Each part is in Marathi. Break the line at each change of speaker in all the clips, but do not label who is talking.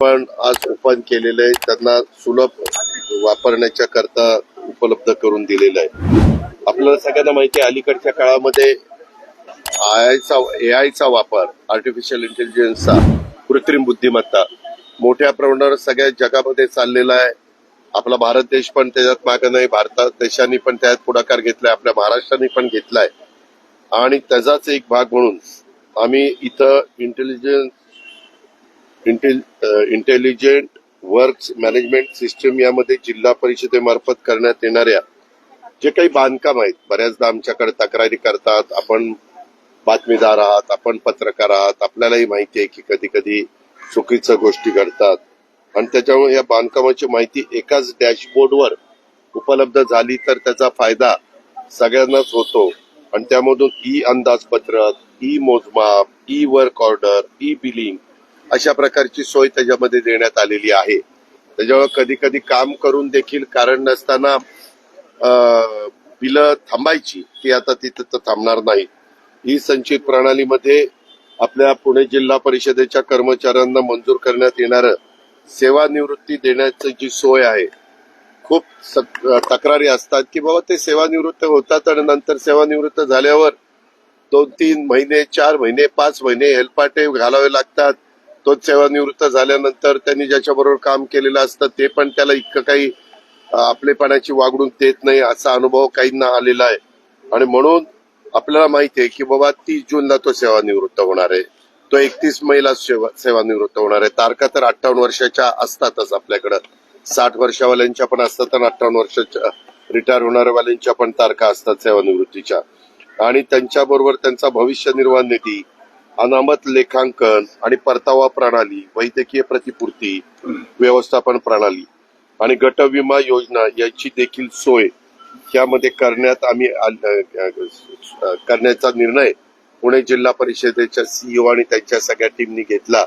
पण आज ओपन केलेलं आहे. त्यांना सुलभ वापरण्याच्या करता उपलब्ध करून दिलेलं आहे. आपल्याला सगळ्यांना माहिती आहे अलीकडच्या काळामध्ये आयचा ए आयचा वापर आर्टिफिशियल इंटेलिजन्सचा कृत्रिम बुद्धिमत्ता मोठ्या प्रमाणावर सगळ्या जगामध्ये चाललेला आहे. आपला भारत देश पण त्याच्यात मागं नाही भारतात देशांनी पण त्यात पुढाकार घेतलाय आपल्या महाराष्ट्राने पण घेतलाय. आणि त्याचाच एक भाग म्हणून आम्ही इथं intelligence intelligent works management system यामध्ये जिल्हा परिषदेमार्फत करण्यात येणाऱ्या जे काही बांधकाम आहेत बऱ्याचदा आमच्याकडे तक्रारी करतात आपण बातमीदार आहात आपण पत्रकार आहात आपल्यालाही माहिती आहे की कधी कधी चुकीच्या गोष्टी घडतात. आणि त्याच्यामुळे या बांधकामाची माहिती एकाच डॅशबोर्डवर उपलब्ध झाली तर त्याचा फायदा सगळ्यांनाच होतो. आणि त्यामधून ई अंदाजपत्रक ई मोजमाप e work order e billing अशा प्रकारची सोय त्याच्यामध्ये देण्यात आलेली आहे. त्याच्यामुळे कधी कधी काम करून देखील कारण नसताना बिलं थांबायची ती आता तिथं तर थांबणार नाही. ही संचित प्रणालीमध्ये आपल्या पुणे जिल्हा परिषदेच्या कर्मचाऱ्यांना मंजूर करण्यात येणारं सेवानिवृत्ती देण्याची जी सोय आहे खूप तक्रारी असतात की बाबा ते सेवानिवृत्त होतात आणि नंतर सेवानिवृत्त झाल्यावर दोन तीन महिने चार महिने पाच महिने हेलपाटे घालावे लागतात. तो सेवानिवृत्त झाल्यानंतर त्यांनी ज्याच्याबरोबर काम केलेलं असतं ते पण त्याला इतकं काही आपलेपणाची वागणूक देत नाही असा अनुभव काहींना आलेला आहे. आणि म्हणून आपल्याला माहिती आहे की बाबा तीस जूनला तो सेवानिवृत्त होणार आहे. तो एकतीस मेला सेवा सेवानिवृत्त होणार आहे. तारखा तर अठ्ठावन्न वर्षाच्या असतातच आपल्याकडं. साठ वर्षावाल्यांच्या पण असतात आणि अठ्ठावन्न वर्षाच्या रिटायर होणाऱ्यावाल्यांच्या पण तारखा असतात सेवानिवृत्तीच्या. आणि त्यांच्याबरोबर त्यांचा भविष्य निर्वाह निधी अनामत लेखांकन आणि परतावा प्रणाली वैद्यकीय प्रतिपूर्ती व्यवस्थापन प्रणाली आणि गट विमा योजना याची देखील सोय यामध्ये करण्यात आम्ही करण्याचा निर्णय पुणे जिल्हा परिषदेच्या सीईओ आणि त्यांच्या सगळ्या टीमनी घेतला.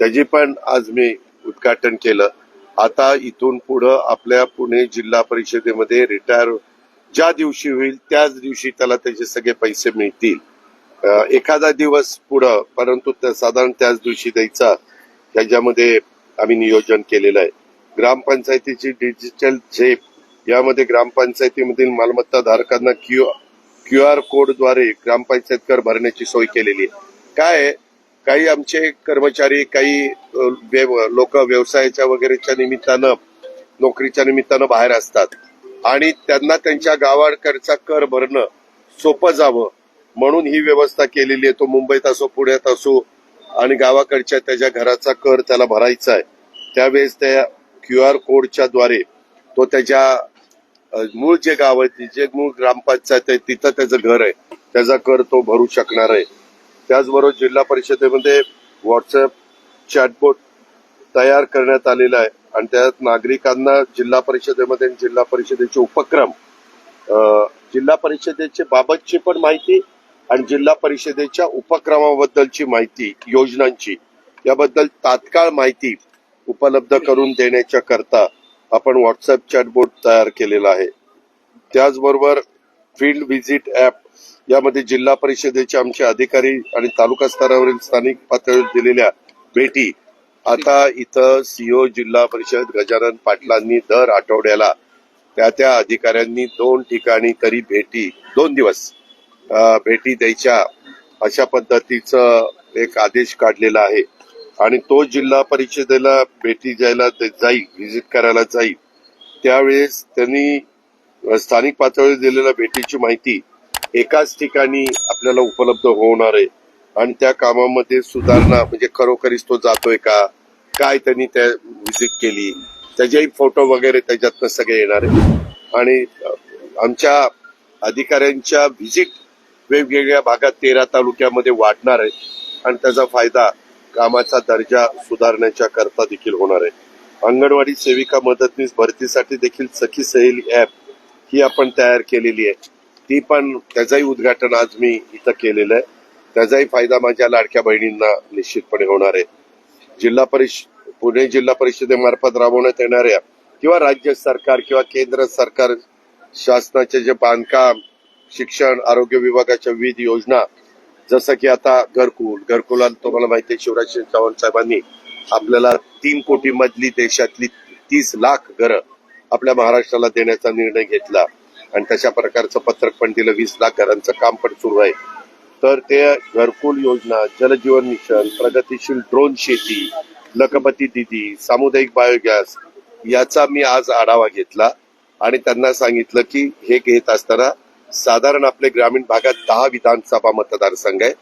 त्याची पण आज मी उद्घाटन केलं. आता इथून पुढं आपल्या पुणे जिल्हा परिषदेमध्ये रिटायर ज्या दिवशी होईल त्याच दिवशी त्याला त्याचे सगळे पैसे मिळतील. एखादा दिवस पुढं परंतु त्या- साधारण त्याच दिवशी द्यायचा त्याच्यामध्ये आम्ही नियोजन केलेलं आहे. ग्रामपंचायतीची डिजिटल झेप यामध्ये ग्रामपंचायतीमधील मालमत्ता धारकांना क्यू क्यू आर कोडद्वारे ग्रामपंचायत कर भरण्याची सोय केलेली आहे. काय काही आमचे कर्मचारी काही लोक व्यवसायाच्या वगैरेच्या निमित्तानं नोकरीच्या निमित्तानं बाहेर असतात. आणि त्यांना त्यांच्या गावाकडचा कर भरणं सोपं जावं म्हणून ही व्यवस्था केलेली आहे. तो मुंबईत असो पुण्यात असो आणि गावाकडच्या त्याच्या घराचा कर त्याला भरायचा आहे. त्यावेळेस त्या क्यू आर कोडच्या द्वारे तो त्याच्या मूळ जे गाव आहे जे मूळ ग्रामपंचायत आहे तिथं त्याचं घर आहे. त्याचा कर तो भरू शकणार आहे. त्याचबरोबर जिल्हा परिषदेमध्ये व्हॉट्सअप चॅटबोट तयार करण्यात आलेला आहे. आणि त्यात नागरिकांना जिल्हा परिषदेमध्ये जिल्हा परिषदेचे उपक्रम जिल्हा परिषदेचे बाबतची पण माहिती आणि जिल्हा परिषदेच्या उपक्रमाबद्दलची माहिती योजनांची याबद्दल तात्काळ माहिती उपलब्ध करून देण्याच्या करता आपण व्हॉट्सअप चॅटबोर्ड तयार केलेला आहे. त्याचबरोबर फील्ड व्हिजिट ऍप यामध्ये जिल्हा परिषदेचे आमचे अधिकारी आणि तालुका स्तरावरील स्थानिक पातळीवर दिलेल्या भेटी. आता इथं सीओ जिल्हा परिषद गजानन पाटलांनी दर आठवड्याला त्या त्या अधिकाऱ्यांनी दोन ठिकाणी तरी भेटी दोन दिवस. भेटी द्यायच्या अशा पद्धतीचं एक आदेश काढलेला आहे. आणि तो जिल्हा परिषदेला भेटी द्यायला जाईल व्हिजिट करायला जाईल. त्यावेळेस त्यांनी स्थानिक पातळीवर दिलेल्या भेटीची माहिती एकाच ठिकाणी आपल्याला उपलब्ध होणार आहे. आणि त्या कामामध्ये सुधारणा म्हणजे खरोखरीच तो जातोय का? काय त्यांनी त्या व्हिजिट केली? त्याचेही फोटो वगैरे त्याच्यातनं सगळे येणार आहे आणि आमच्या अधिकाऱ्यांच्या व्हिजिट वेगवेगळ्या भागात तेरा तालुक्यामध्ये वाढणार आहे आणि त्याचा फायदा कामाचा दर्जा सुधारण्याच्या करता देखील होणार आहे. अंगणवाडी सेविका मदतनीस भरतीसाठी देखील सखी सहेली ऍप ही आपण तयार केलेली आहे. ती पण त्याचंही उद्घाटन आज मी इथं केलेलं आहे. त्याचाही फायदा माझ्या लाडक्या बहिणींना निश्चितपणे होणार आहे. जिल्हा परिषद पुणे जिल्हा परिषदेमार्फत राबवण्यात येणाऱ्या किंवा राज्य सरकार किंवा केंद्र सरकार शासनाचे जे बांधकाम शिक्षण आरोग्य विभागाच्या विविध योजना. जसं की आता घरकुल घरकुलात तुम्हाला माहिती आहे शिवराज सिंग चव्हाण साहेबांनी आपल्याला तीन कोटी मधली देशातली तीस लाख घरं आपल्या महाराष्ट्राला देण्याचा निर्णय घेतला. आणि तशा प्रकारचं पत्रक पण दिलं वीस लाख घरांचं काम पण सुरू आहे. तर ते घरकुल योजना जलजीवन मिशन प्रगतीशील ड्रोन शेती लखपती दिदी सामुदायिक बायोगॅस याचा मी आज आढावा घेतला. आणि त्यांना सांगितलं की हे घेत असताना साधारण आपले ग्रामीण भागात दहा विधानसभा मतदारसंघ आहे.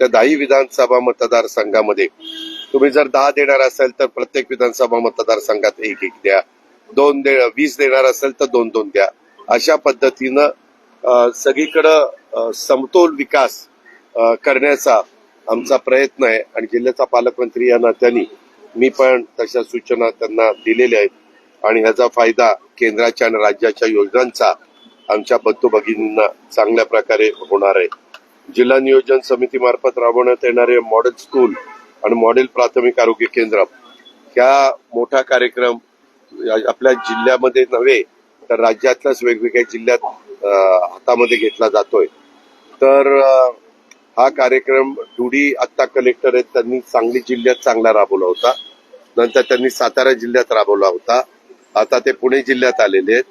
त्या दहा विधानसभा मतदारसंघामध्ये तुम्ही जर दहा देणार असाल तर प्रत्येक विधानसभा मतदारसंघात एक एक द्या. दोन दे वीस देणार असेल तर दोन दोन द्या. अशा पद्धतीनं सगळीकडं समतोल विकास करण्याचा आमचा प्रयत्न आहे. आणि जिल्ह्याचा पालकमंत्री या नात्याने मी पण तशा सूचना त्यांना दिलेल्या आहेत. आणि ह्याचा फायदा केंद्राच्या आणि राज्याच्या योजनांचा आमच्या बंधू भगिनींना चांगल्या प्रकारे होणार आहे. जिल्हा नियोजन समितीमार्फत राबवण्यात येणारे मॉडेल स्कूल आणि मॉडेल प्राथमिक आरोग्य केंद्र ह्या मोठा कार्यक्रम या- आपल्या जिल्ह्यामध्ये नव्हे तर राज्यातल्याच वेगवेगळ्या जिल्ह्यात हातामध्ये घेतला जातोय. तर हा कार्यक्रम डुडी आत्ता कलेक्टर आहेत त्यांनी सांगली जिल्ह्यात चांगला राबवला होता. नंतर त्यांनी सातारा जिल्ह्यात राबवला होता. आता ते पुणे जिल्ह्यात आलेले आहेत.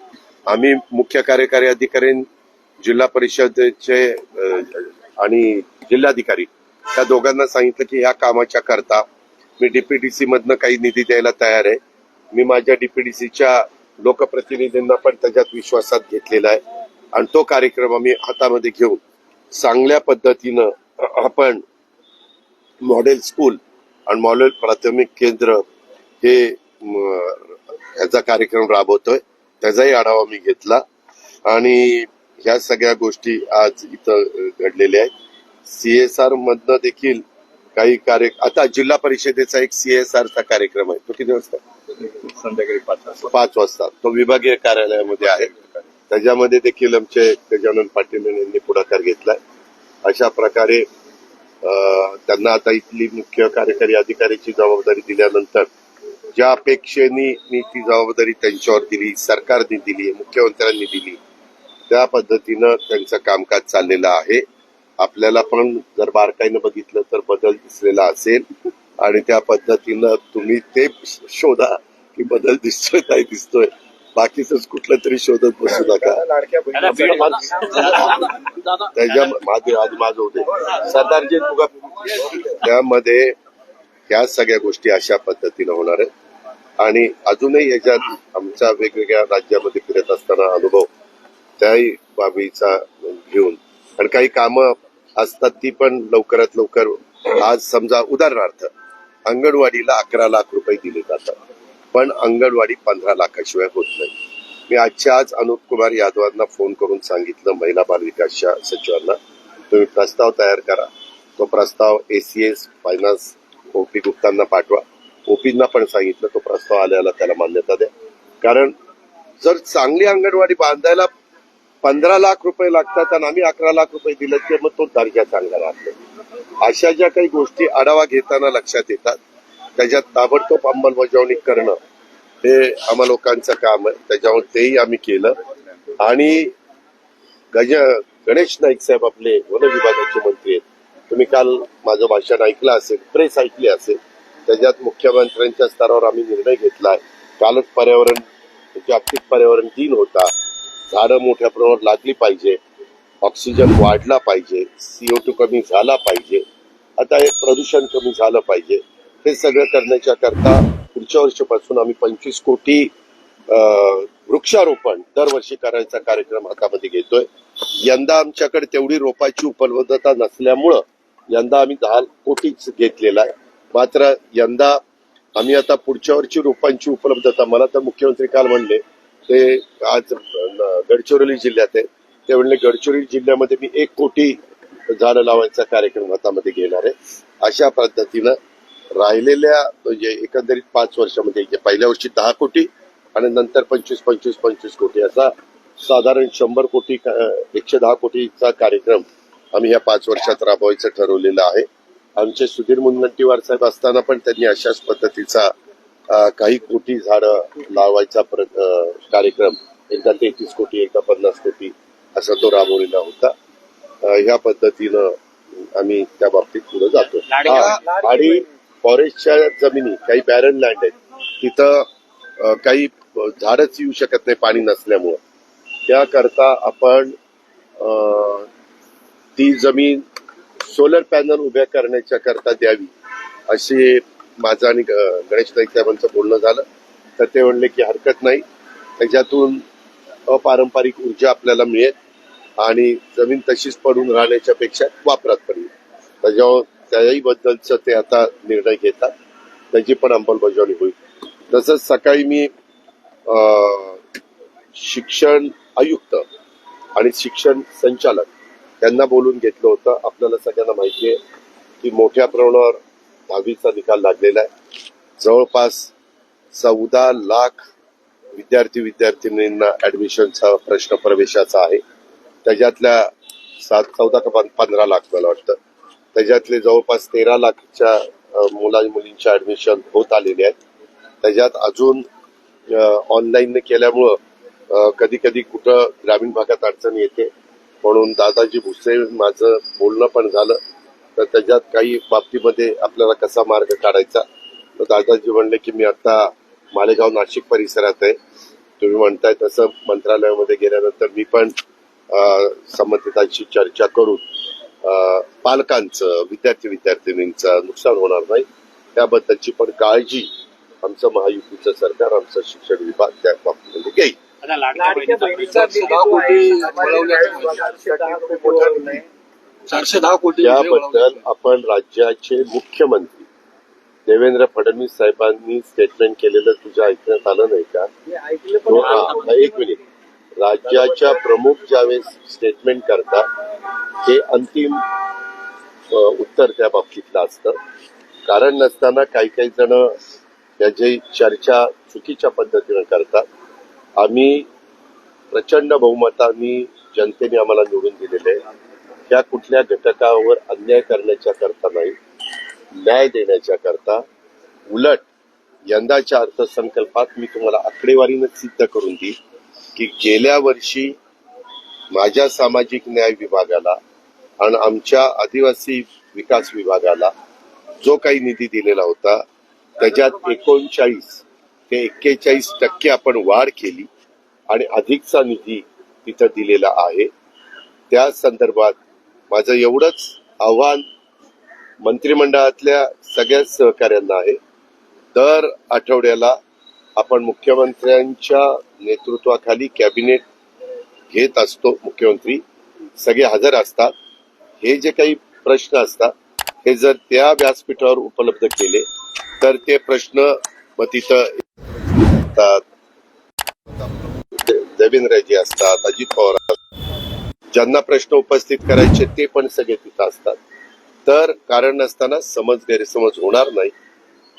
आम्ही मुख्य कार्यकारी अधिकारी जिल्हा परिषदेचे आणि जिल्हाधिकारी त्या दोघांना सांगितलं की ह्या कामाच्या करता मी डीपीडीसी मधनं काही निधी द्यायला तयार आहे. मी माझ्या डीपीडीसीच्या लोकप्रतिनिधींना पण त्याच्यात विश्वासात घेतलेला आहे. आणि तो कार्यक्रम आम्ही हातामध्ये घेऊन चांगल्या पद्धतीनं आपण मॉडेल स्कूल आणि मॉडेल प्राथमिक केंद्र हे ह्याचा कार्यक्रम राबवतोय. त्याचाही आढावा मी घेतला. आणि ह्या सगळ्या गोष्टी आज इथं घडलेल्या आहेत. सीएसआर मधनं देखील काही कार्य आता जिल्हा परिषदेचा एक सीएसआर चा कार्यक्रम आहे. तो किती वाजता?
संध्याकाळी पाच वाजता.
पाच वाजता. तो विभागीय कार्यालयामध्ये आहे. त्याच्यामध्ये देखील आमचे गजानन पाटील यांनी पुढाकार घेतलाय. अशा प्रकारे त्यांना आता इथली मुख्य कार्यकारी अधिकाऱ्याची जबाबदारी दिल्यानंतर ज्या अपेक्षेने मी ती जबाबदारी त्यांच्यावर दिली सरकारने दिली मुख्यमंत्र्यांनी दिली त्या पद्धतीनं त्यांचं कामकाज चाललेलं आहे. आपल्याला पण जर बारकाईनं बघितलं तर बदल दिसलेला असेल आणि त्या पद्धतीनं तुम्ही ते शोधा की बदल दिसतोय काय दिसतोय. बाकीच कुठलं तरी शोधत बसू नका. त्याच्या माझे आज माझं होते. सरदारजी तुगा त्यामध्ये या सगळ्या गोष्टी अशा पद्धतीनं होणार आहेत. आणि अजूनही ह्याच्यात आमच्या वेगवेगळ्या राज्यामध्ये फिरत असताना अनुभव त्याही बाबीचा घेऊन. आणि काही कामं असतात ती पण लवकरात लवकर आज समजा उदाहरणार्थ अंगणवाडीला अकरा लाख रुपये दिले जातात. पण अंगणवाडी पंधरा लाखाशिवाय होत नाही. मी आजच्या आज अनुप कुमार यादवांना फोन करून सांगितलं महिला बाल विकासच्या सचिवांना तुम्ही प्रस्ताव तयार करा. तो प्रस्ताव एसीएस फायनान्स ओपी गुप्तांना पाठवा. ओपींना पण सांगितलं तो प्रस्ताव आल्याला त्याला मान्यता द्या. कारण जर चांगली अंगणवाडी बांधायला पंधरा लाख रुपये लागतात आणि आम्ही अकरा लाख रुपये दिले ते मग तो दर्जा चांगला राहतो. अशा ज्या काही गोष्टी आढावा घेताना लक्षात येतात त्याच्यात ताबडतोब अंमलबजावणी करणं हे आम्हा लोकांचं काम आहे. त्याच्यामुळे तेही आम्ही केलं. आणि गज गणेश नाईक साहेब आपले वन विभागाचे मंत्री आहेत. तुम्ही काल माझं भाषण ऐकलं असेल प्रेस ऐकली असेल त्याच्यात मुख्यमंत्र्यांच्या स्तरावर आम्ही निर्णय घेतलाय. कालच पर्यावरण जागतिक पर्यावरण दिन होता. झाडं मोठ्या प्रमाणावर लागली पाहिजे. ऑक्सिजन वाढला पाहिजे. सीओ टू कमी झाला पाहिजे. आता हे प्रदूषण कमी झालं पाहिजे. हे सगळं करण्याच्या करता पुढच्या वर्षीपासून आम्ही पंचवीस कोटी वृक्षारोपण दरवर्षी करायचा कार्यक्रम हातामध्ये घेतोय. यंदा आमच्याकडे तेवढी रोपाची उपलब्धता नसल्यामुळं यंदा आम्ही दहा कोटीच घेतलेला आहे. मात्र यंदा आम्ही आता पुढच्या वर्षी रोपांची उपलब्धता मला तर मुख्यमंत्री काल म्हणले ते आज न- गडचिरोली जिल्ह्यात आहे. ते म्हणले गडचिरोली जिल्ह्यामध्ये मी एक कोटी झाडं लावायचा कार्यक्रम हातामध्ये घेणार आहे. अशा पद्धतीनं राहिलेल्या म्हणजे एकंदरीत पाच वर्षामध्ये पहिल्या वर्षी दहा कोटी आणि नंतर पंचवीस पंचवीस पंचवीस कोटी असा साधारण शंभर कोटी एकशे दहा कोटीचा कार्यक्रम आम्ही या पाच वर्षात राबवायचं ठरवलेलं आहे. आमचे सुधीर मुनगंटीवार साहेब असताना पण त्यांनी अशाच पद्धतीचा काही कोटी झाडं लावायचा कार्यक्रम एकदा तेहतीस कोटी एकदा पन्नास कोटी असा तो राबवलेला होता. ह्या पद्धतीनं आम्ही त्या बाबतीत पुढे जातो. आणि फॉरेस्टच्या जमिनी काही बॅरन लँड आहेत. तिथं काही झाडच येऊ शकत नाही पाणी नसल्यामुळं. त्याकरता आपण ती जमीन सोलर पॅनल उभ्या करण्याच्या करता द्यावी अशी माझं आणि ग- गणेश नाईक साहेबांचं बोलणं झालं. तर ते म्हणले की हरकत नाही. त्याच्यातून अपारंपरिक ऊर्जा आपल्याला मिळेल आणि जमीन तशीच पडून राहण्याच्या पेक्षा वापरात पडेल. त्याच्यावर त्याही बद्दलचं ते आता निर्णय घेतात. त्याची पण अंमलबजावणी होईल. तसंच सकाळी मी शिक्षण आयुक्त आणि शिक्षण संचालक त्यांना बोलून घेतलं होतं. आपल्याला सगळ्यांना माहिती आहे की मोठ्या प्रमाणावर दहावीचा निकाल लागलेला आहे. जवळपास चौदा लाख विद्यार्थी विद्यार्थिनींना ऍडमिशनचा प्रश्न प्रवेशाचा आहे. त्याच्यातल्या सात चौदा का पंधरा लाख मला वाटतं. त्याच्यातले जवळपास तेरा लाखच्या मुला मुलींच्या ऍडमिशन होत आलेले आहेत. त्याच्यात अजून ऑनलाईन केल्यामुळं कधी कधी कुठं ग्रामीण भागात अडचण येते. म्हणून दादाजी भुसे माझं बोलणं पण झालं. तर त्याच्यात काही बाबतीमध्ये आपल्याला कसा मार्ग काढायचा? तर दादाजी म्हणले की मी आता मालेगाव नाशिक परिसरात आहे. तुम्ही म्हणताय तसं मंत्रालयामध्ये गेल्यानंतर मी पण संबंधितांशी चर्चा करून पालकांचं विद्यार्थी विद्यार्थिनींचं नुकसान होणार नाही. त्याबद्दलची पण काळजी आमचं महायुतीचं सरकार आमचं शिक्षण विभाग त्या बाबतीमध्ये घेईल.
आता लाडक्या
लाडक्या
बहिणीचा
बहिणीचा
प्रश्न
निधी जो आहे, चारशे दहा कोटी
त्याबद्दल आपण राज्याचे मुख्यमंत्री देवेंद्र फडणवीस साहेबांनी स्टेटमेंट केलेलं तुझ्या ऐकण्यात आलं नाही का?
मी ऐकलं
तो
पण
हा, आता एक मिनिट राज्याच्या प्रमुख ज्यावेळेस स्टेटमेंट करतात हे अंतिम उत्तर त्या बाबतीतलं असतं. कारण नसताना काही काही जण याची चर्चा चुकीच्या पद्धतीनं करतात. आम्ही प्रचंड बहुमतानी जनतेने आम्हाला निवडून दिलेले आहे. त्या कुठल्या घटकावर अन्याय करण्याच्या करता नाही न्याय देण्याच्या करता उलट यंदाच्या अर्थसंकल्पात मी तुम्हाला आकडेवारीनं सिद्ध करून देईन की गेल्या वर्षी माझ्या सामाजिक न्याय विभागाला आणि आमच्या आदिवासी विकास विभागाला जो काही निधी दिलेला होता त्याच्यात एकोणचाळीस ते एक्केचाळीस टक्के आपण वाढ केली आणि अधिकचा निधी तिथं दिलेला आहे. त्या संदर्भात माझं एवढंच आव्हान मंत्रिमंडळातल्या सगळ्या सहकाऱ्यांना आहे. दर आठवड्याला आपण मुख्यमंत्र्यांच्या नेतृत्वाखाली कॅबिनेट घेत असतो मुख्यमंत्री. सगळे हजर असतात. हे जे काही प्रश्न असतात हे जर त्या व्यासपीठावर उपलब्ध केले तर ते प्रश्न मग तिथं असतात दे- देवेंद्रजी असतात अजित पवार असतात. ज्यांना प्रश्न उपस्थित करायचे ते पण सगळे तिथं असतात. तर कारण नसताना समज गैरसमज होणार नाही.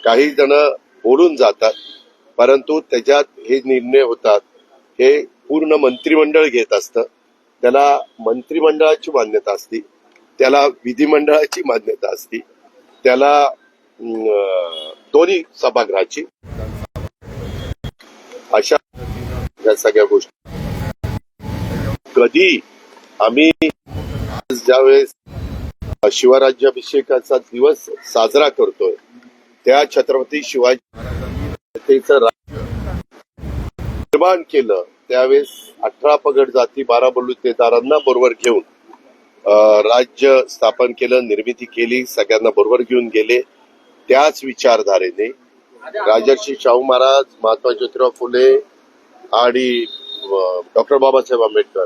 काही जण बोलून जातात परंतु त्याच्यात हे निर्णय होतात. हे पूर्ण मंत्रिमंडळ घेत असतं. त्याला मंत्रिमंडळाची मान्यता असते. त्याला विधिमंडळाची मान्यता असते. त्याला दोन्ही सभागृहाची अशा या सगळ्या गोष्टी. कधी आम्ही ज्यावेळेस शिवराज्याभिषेकाचा दिवस साजरा करतोय त्या छत्रपती शिवाजी निर्माण केलं त्यावेळेस अठरा पगड जाती बारा बलुतेदारांना बरोबर घेऊन राज्य स्थापन केलं निर्मिती केली सगळ्यांना बरोबर घेऊन गेले. त्याच विचारधारेने राजर्षी शाहू महाराज महात्मा ज्योतिराव फुले आणि डॉक्टर बाबासाहेब आंबेडकर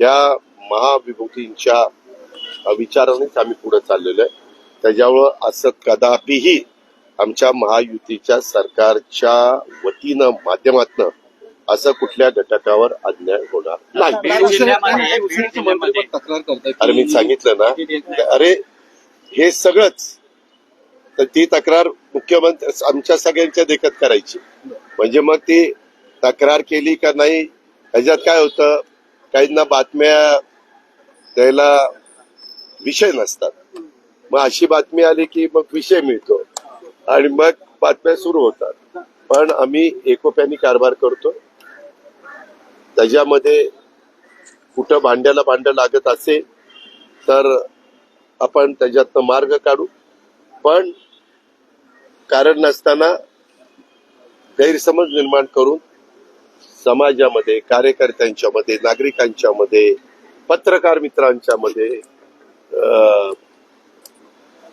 ह्या महाविभूतींच्या विचारानेच आम्ही पुढे चाललेलो आहे. त्याच्यामुळं असं कदापिही आमच्या महायुतीच्या सरकारच्या वतीनं माध्यमातनं असं कुठल्या घटकावर अन्याय होणार नाही. अरे मी सांगितलं ना. अरे हे सगळंच तर ती तक्रार मुख्यमंत्री आमच्या सगळ्यांच्या देखत करायची. म्हणजे मग ती तक्रार केली का नाही? ह्याच्यात काय होतं? काहींना बातम्या द्यायला विषय नसतात. मग अशी बातमी आली की मग विषय मिळतो आणि मग बातम्या सुरू होतात. पण आम्ही एकोप्याने कारभार करतो. त्याच्यामध्ये कुठं भांड्याला भांड लागत असेल तर आपण त्याच्यातनं मार्ग काढू. पण कारण नसताना गैरसमज निर्माण करून समाजामध्ये कार्यकर्त्यांच्या मध्ये नागरिकांच्या मध्ये पत्रकार मित्रांच्या मध्ये अं,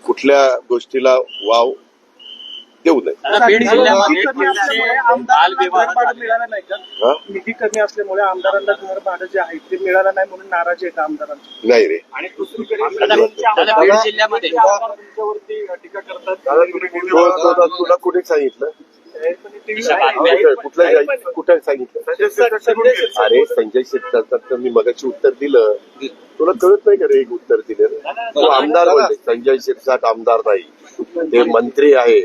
कुठल्या गोष्टीला वाव देऊ नये.
कमी असल्यामुळे आमदारांना घर भाडं जे आहे ते मिळालं नाही म्हणून नाराजी आहे का आमदारांची.
नाही रे.
आणि
टीका करतात.
तुला कुठे सांगितलं. कुठलं कुठे सांगितलं? अरे संजय शिरसाट तर मी मगाशी उत्तर दिलं. तुला कळत नाही का रे एक उत्तर दिलं तो आमदार बोलले संजय शिरसाट आमदार नाही. ते मंत्री आहे.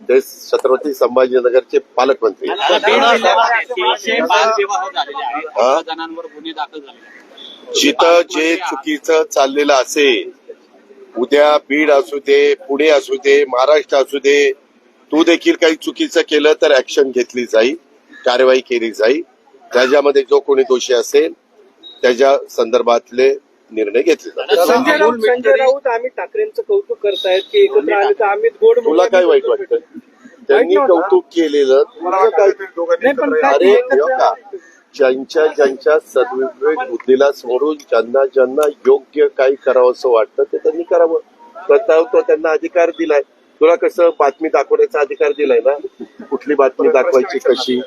ते छत्रपती संभाजीनगरचे पालकमंत्री. हा? जिथं जे चुकीचं चाललेलं असेल उद्या बीड असू दे पुणे असू दे महाराष्ट्र असू दे तू देखील काही चुकीचं केलं तर ऍक्शन घेतली जाईल कारवाई केली जाईल. त्याच्यामध्ये जो कोणी दोषी असेल त्याच्या संदर्भातले निर्णय घेतले
संजय राऊत आम्ही ठाकरेंचं कौतुक करतायत की एकत्र आले तर आम्ही गोड
तुला काय वाईट वाटतं? त्यांनी कौतुक केलेलं काय अरे का ज्यांच्या ज्यांच्या सद्विवेक बुद्धीला सोडून ज्यांना ज्यांना योग्य काही करावं असं वाटतं ते त्यांनी करावं. प्रस्ताव तो त्यांना अधिकार दिलाय. तुला कसं बातमी दाखवण्याचा अधिकार दिलाय ना? कुठली बातमी दाखवायची कशी?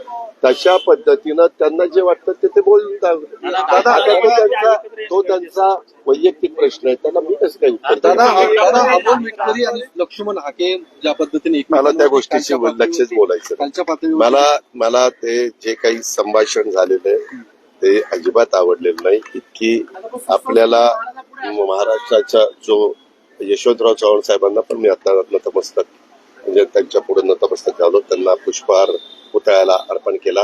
तशा पद्धतीनं त्यांना जे वाटतं ते ते बोलतात दादा आता तो त्यांचा तो त्यांचा वैयक्तिक प्रश्न आहे. त्यांना मी कसं काही उत्तर
दादा
देऊ?
दादा अमोल मिटकरी आणि लक्ष्मण हाके ज्या पद्धतीने
मला त्या गोष्टीशी लक्षच बोलायचं नाही.
खालच्या पातळीवर
मला मला ते जे काही संभाषण झालेलं आहे ते अजिबात आवडलेलं नाही. इतकी आपल्याला महाराष्ट्राचा जो यशवंतराव चव्हाण साहेबांना पण मी आता नतमस्तक म्हणजे त्यांच्या पुढे नतमस्तक झालो. त्यांना पुष्पहार पुतळ्याला अर्पण केला.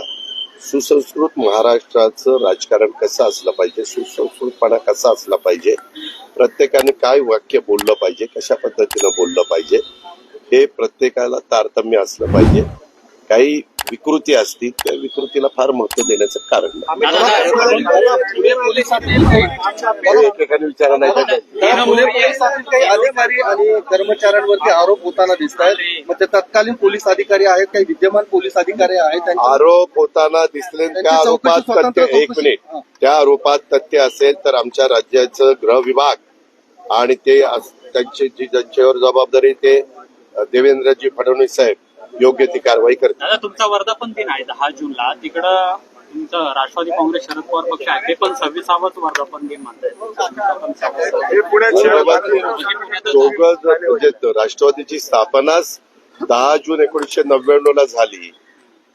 सुसंस्कृत महाराष्ट्राचं राजकारण कसं असलं पाहिजे? सुसंस्कृतपणा कसा असला पाहिजे? प्रत्येकाने काय वाक्य बोललं पाहिजे? कशा पद्धतीनं बोललं पाहिजे? हे प्रत्येकाला तारतम्य असलं पाहिजे. काही विकृती असतील त्या विकृतीला फार महत्त्व देण्याचं कारण नाही. हे एकेकाने विचारा
अधिकारी आणि कर्मचाऱ्यांवरती आरोप होताना दिसत आहेत. मग ते तत्कालीन पोलीस अधिकारी आहेत काही विद्यमान पोलीस अधिकारी आहेत
आरोप होताना दिसले त्या आरोपात तथ्य एक. मिनिट. त्या आरोपात तथ्य असेल तर आमच्या राज्याचं गृह विभाग आणि ते त्यांची जी ज्यांच्यावर जबाबदारी ते देवेंद्रजी फडणवीस साहेब. योग्य ती कारवाई करतील.
दादा तुमचा वर्धापन दिन आहे दहा जूनला. तिकडं तुमचं राष्ट्रवादी काँग्रेस शरद पवार पक्ष आहे. ते पण सव्वीसावाच वर्धापन दिन
जर म्हणजे राष्ट्रवादीची स्थापनाच दहा जून एकोणीसशे नव्याण्णव ला झाली.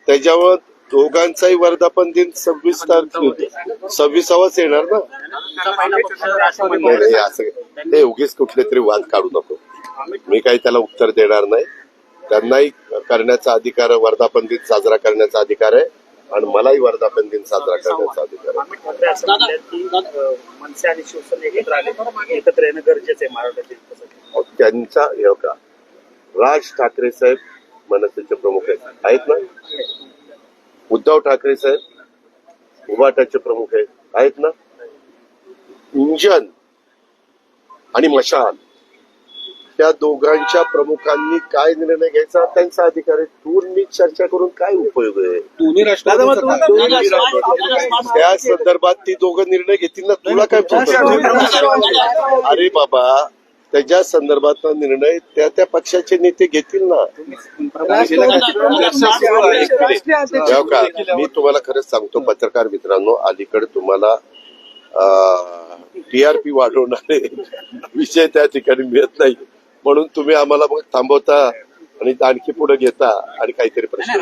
त्याच्यावर दोघांचाही वर्धापन दिन सव्वीस तारखे सव्वीसावाच येणार ना?
तुमचा पहिला पक्ष राष्ट्रवादी
नाही, नाही,
काँग्रेस
असं ते उगीच कुठले तरी वाद काढू नको. मी काही त्याला उत्तर देणार नाही. त्यांनाही करण्याचा अधिकार आहे, वर्धापन दिन साजरा करण्याचा अधिकार आहे. आणि मलाही वर्धापन दिन साजरा करण्याचा अधिकार आहे.
एकत्र येणं गरजेचं महाराष्ट्रातील
त्यांचा हे का? राज ठाकरे साहेब मनसेचे प्रमुख आहेत. आहेत ना? उद्धव ठाकरे साहेब उभाटाचे प्रमुख आहेत. आहेत ना? इंजन आणि मशाल. त्या दोघांच्या प्रमुखांनी काय निर्णय घ्यायचा त्यांचा अधिकार आहे. तू मी चर्चा करून काय उपयोग आहे?
दोन्ही
त्या संदर्भात ती दोघं निर्णय घेतील ना? तुला काय? अरे बाबा त्याच्या संदर्भात निर्णय त्या त्या पक्षाचे नेते घेतील ना? का मी तुम्हाला खरंच सांगतो पत्रकार मित्रांनो अलीकडे तुम्हाला टीआरपी वाढवणारे विषय त्या ठिकाणी मिळत नाही. म्हणून तुम्ही आम्हाला मग थांबवता आणि आणखी पुढे घेता आणि काहीतरी प्रश्न हे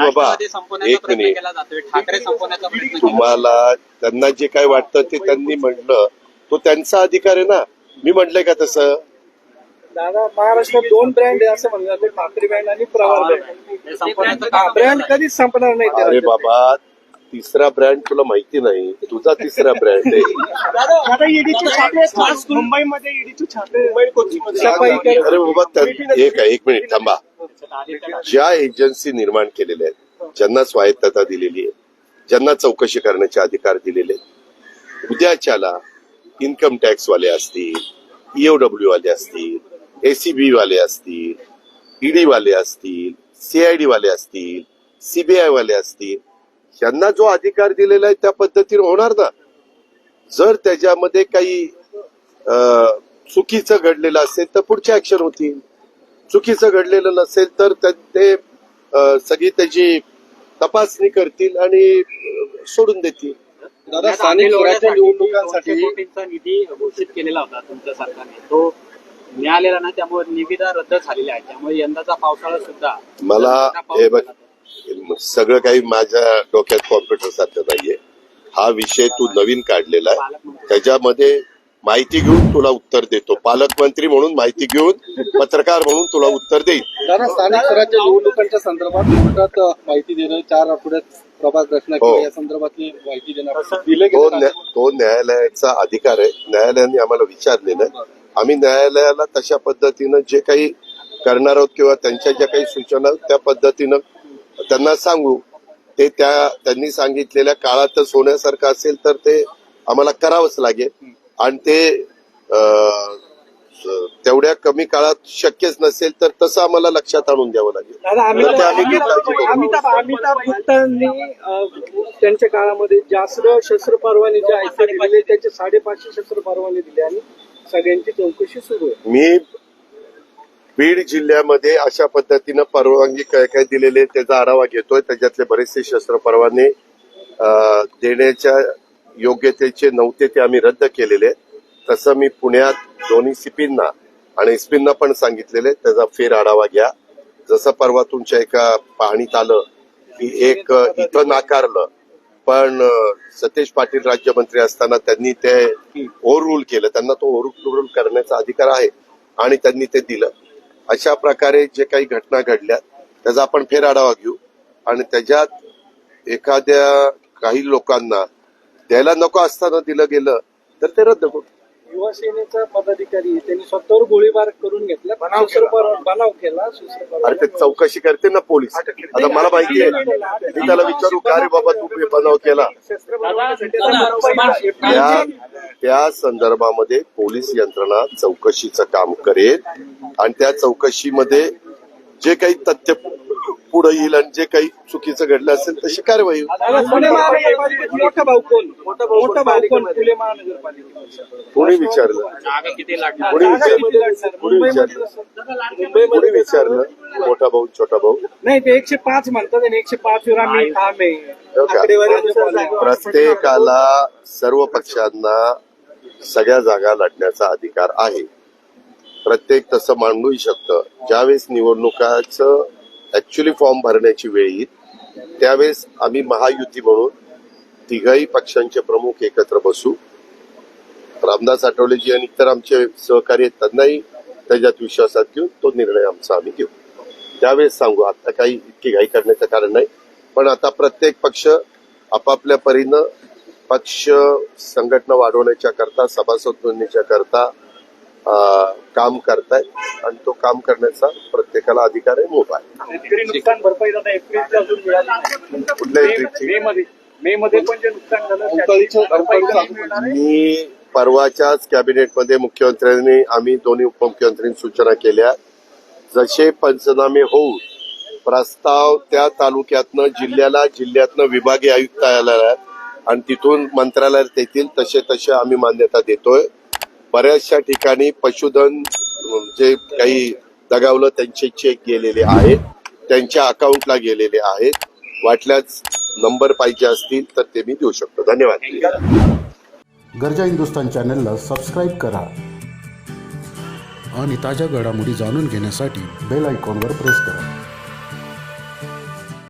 बाबा एक
प्रयत्न
मिनिट.
केला जातोय. ठाकरे संपवण्याचा प्रयत्न केला
तुम्हाला त्यांना जे काय वाटतं ते त्यांनी म्हटलं तो त्यांचा अधिकार आहे ना. मी म्हटलंय का तसं?
दादा महाराष्ट्रात दोन ब्रँड आहे असं म्हणलं जातं ठाकरे ब्रँड आणि प्रवार ब्रँड ब्रँड कधीच संपणार नाही
अरे. बाबा तिसरा ब्रँड तुला माहिती नाही तुझा तिसरा ब्रँड आहे.
मुंबईमध्ये
अरे बाबा एक आहे, एक मिनिट थांबा. ज्या एजन्सी निर्माण केलेल्या आहेत ज्यांना स्वायत्तता दिलेली आहे ज्यांना चौकशी करण्याचे अधिकार दिलेले आहेत उद्याच्याला इन्कम टॅक्स वाले असतील ईओडब्ल्यू वाले असतील एसीबी वाले असतील ईडी वाले असतील सीआयडी वाले असतील सीबीआय वाले असतील यांना जो अधिकार दिलेला आहे त्या पद्धतीने होणार ना? जर त्याच्यामध्ये काही अं, चुकीचं घडलेलं असेल तर पुढची ऍक्शन होतील. चुकीचं घडलेलं नसेल तर ते सगळी त्याची तपासणी करतील आणि सोडून देतील.
दादा स्थानिक स्वराज्य निवडणुकांसाठी
निधी घोषित केलेला होता तुमच्या सरकारने? तो मिळालेला नाही त्यामुळे निविदा रद्द झालेल्या आहेत. त्यामुळे यंदाचा पावसाळा सुद्धा
मला हे. सगळं काही माझ्या डोक्यात कॉम्प्युटर सारखं नाहीये. हा विषय तू नवीन काढलेला आहे. त्याच्यामध्ये माहिती घेऊन तुला उत्तर देतो. पालकमंत्री म्हणून माहिती घेऊन पत्रकार म्हणून तुला उत्तर देईल
स्थानिक स्वराज्य निवडणुकांच्या संदर्भात कोर्टात माहिती देणं चार आठवड्यात प्रभाग रचना
हो.
या संदर्भातली माहिती देणार
तो न्यायालयाचा अधिकार आहे. न्यायालयाने आम्हाला विचारलेलं आहे. आम्ही न्यायालयाला तशा पद्धतीनं जे काही करणार आहोत किंवा त्यांच्या ज्या काही सूचना त्या पद्धतीनं त्यांना सांगू. ते त्या त्यांनी सांगितलेल्या काळातच होण्यासारखं असेल तर ते आम्हाला करावंच लागेल. आणि ते तेवढ्या कमी काळात शक्यच नसेल तर तसं आम्हाला लक्षात आणून द्यावं लागेल.
त्यांच्या काळामध्ये जास्त शस्त्र परवाने जे आहेत त्याचे साडेपाचशे शस्त्र परवाने दिले आणि सगळ्यांची चौकशी सुरू आहे.
मी बीड जिल्ह्यामध्ये अशा पद्धतीनं परवानगी काय काय दिलेले त्याचा आढावा घेतोय. त्याच्यातले बरेचसे शस्त्र परवाने देण्याच्या योग्यतेचे नव्हते ते आम्ही रद्द केलेले तसं मी पुण्यात दोन्ही सिपींना आणि एसपींना पण सांगितलेले त्याचा फेर आढावा घ्या. जसं परवा तुमच्या एका पाहणीत आलं की एक इथं नाकारलं पण सतेश सतेज पाटील राज्यमंत्री असताना त्यांनी ते ओव्हर रूल केलं. त्यांना तो ओव्हर रूल करण्याचा अधिकार आहे आणि त्यांनी ते दिलं. अशा प्रकारे जे काही घटना घडल्या त्याचा आपण फेर आढावा घेऊ. आणि त्याच्यात एखाद्या काही लोकांना द्यायला नको असताना दिलं गेलं तर ते रद्द करू.
युवा सेनेचा पदाधिकारी त्यांनी स्वतःवर गोळीबार करून घेतला. बनाव केला.
अरे ते चौकशी करते ना पोलीस. आता मला माहिती आहे. मी त्याला विचारू का रे बाबा तू हे बनाव केला? त्या त्या संदर्भामध्ये पोलीस यंत्रणा चौकशीचं काम करेल. आणि त्या चौकशीमध्ये जे काही तथ्य पुढे येईल आणि जे काही चुकीचं घडलं असेल तशी कारवाई
कोण?
विचारलं? कोणी विचारलं? कोणी विचारलं? कोणी विचारलं? मोठा भाऊ छोटा भाऊ?
नाही ते एकशे पाच म्हणतात आणि एकशे पाच वर आम्ही ठाम आहे.
हो प्रत्येकाला सर्व पक्षांना सगळ्या जागा लढण्याचा अधिकार आहे. प्रत्येक तसं मांडूही शकतं. ज्यावेळेस निवडणुकाचं ऍक्च्युली फॉर्म भरण्याची वेळ येईल. त्यावेळेस आम्ही महायुती म्हणून तिघाही पक्षांचे प्रमुख एकत्र बसू. रामदास आठवलेजी आणि इतर आमचे सहकार्य आहेत त्यांनाही त्याच्यात विश्वासात घेऊन तो निर्णय आमचा आम्ही घेऊ. त्यावेळेस सांगू आता काही इतकी घाई करण्याचं कारण नाही. पण आता प्रत्येक पक्ष आपापल्या परीनं पक्ष संघटना वाढवण्याच्या करता सभासद करता काम करतायत आणि तो काम करण्याचा प्रत्येकाला अधिकार आहे मोठा. कुठल्या? मी परवाच्याच कॅबिनेटमध्ये मुख्यमंत्र्यांनी आम्ही दोन्ही उपमुख्यमंत्र्यांनी सूचना केल्या. जसे पंचनामे होऊन प्रस्ताव त्या तालुक्यातनं जिल्ह्याला जिल्ह्यातनं विभागीय आयुक्तालयाला आणि तिथून मंत्रालयात येतील तसे तसे आम्ही मान्यता देतोय. बऱ्याचशा ठिकाणी पशुधन जे काही दगावलं त्यांचे चेक गेलेले आहेत. त्यांच्या अकाउंटला गेलेले आहेत. वाटल्यास नंबर पाहिजे असतील तर ते मी देऊ शकतो. धन्यवाद.
गरजा हिंदुस्तान चॅनलला सबस्क्राईब करा.
आणि ताज्या घडामोडी जाणून घेण्यासाठी
बेल आयकॉनवर प्रेस करा.